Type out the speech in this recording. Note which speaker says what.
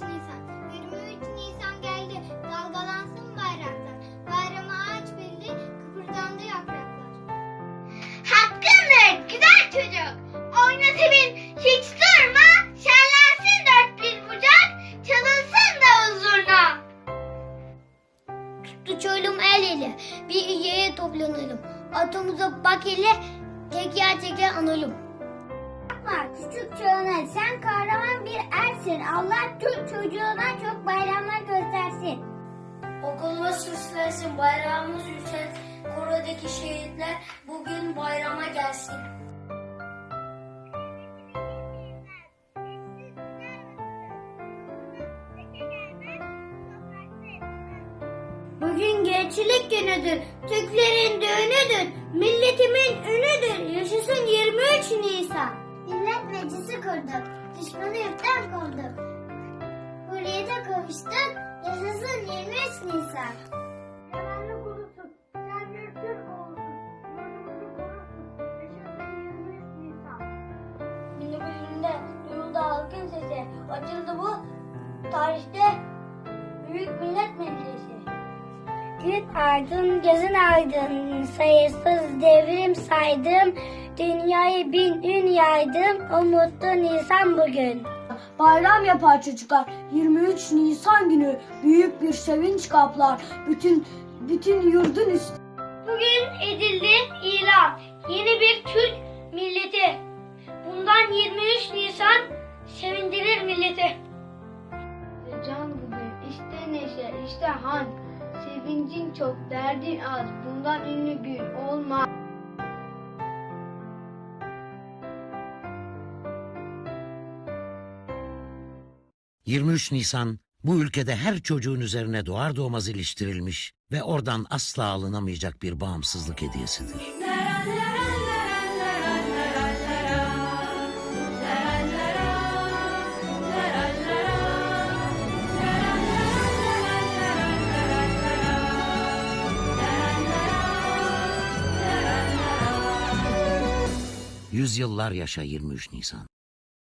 Speaker 1: Nisan. 23 Nisan geldi. Dalgalansın bayraklar. Bayrama ağaç bildi. Kıpırdandı yapraklar. Hakkındır güzel çocuk. Oyna sevin hiç durma. Şenlensin dört bir bucak. Çalınsın da zurna. Tuttu çölüm el ele. Bir yere toplanalım. Atımıza bak hele. Teker teker analım. Yapma küçük çoğuna sen kahraman bir ersin. Allah Türk çocuğuna çok bayramlar göstersin.
Speaker 2: Okulumuz süslensin, bayrağımız yükselsin. Korodaki şehitler bugün bayrama gelsin.
Speaker 1: Bugün gençlik günüdür. Türklerin düğünüdür. Milletimin ünüdür. Meclisi kurduk. Düşmanı yurttan kovduk. Hürriyete kavuştuk. Yaşasın 23 Nisan. Yalanlı kurusun. Sen bir Türk olsun. Yurdumuzu korusun. Yaşasın 23 Nisan.
Speaker 2: Günümüzünde duyuldu halkın sesi. Açıldı bu tarihte Büyük Millet Meclisi.
Speaker 1: Gün aydın, gözün aydın, sayısız devrim saydım, dünyayı bin ün yaydım, o mutlu Nisan bugün.
Speaker 2: Bayram yapar çocuklar. 23 Nisan günü büyük bir sevinç kaplar. Bütün bütün yurdun üstü.
Speaker 1: Bugün edildi ilan, yeni bir Türk milleti. Bundan 23 Nisan sevindirir milleti.
Speaker 2: Can bugün işte neşe işte han. Sevincin çok derdin az. Bundan ünlü gün olmaz.
Speaker 3: ...23 Nisan bu ülkede her çocuğun üzerine doğar doğmaz iliştirilmiş... ...ve oradan asla alınamayacak bir bağımsızlık hediyesidir. Yüzyıllar yaşa 23 Nisan.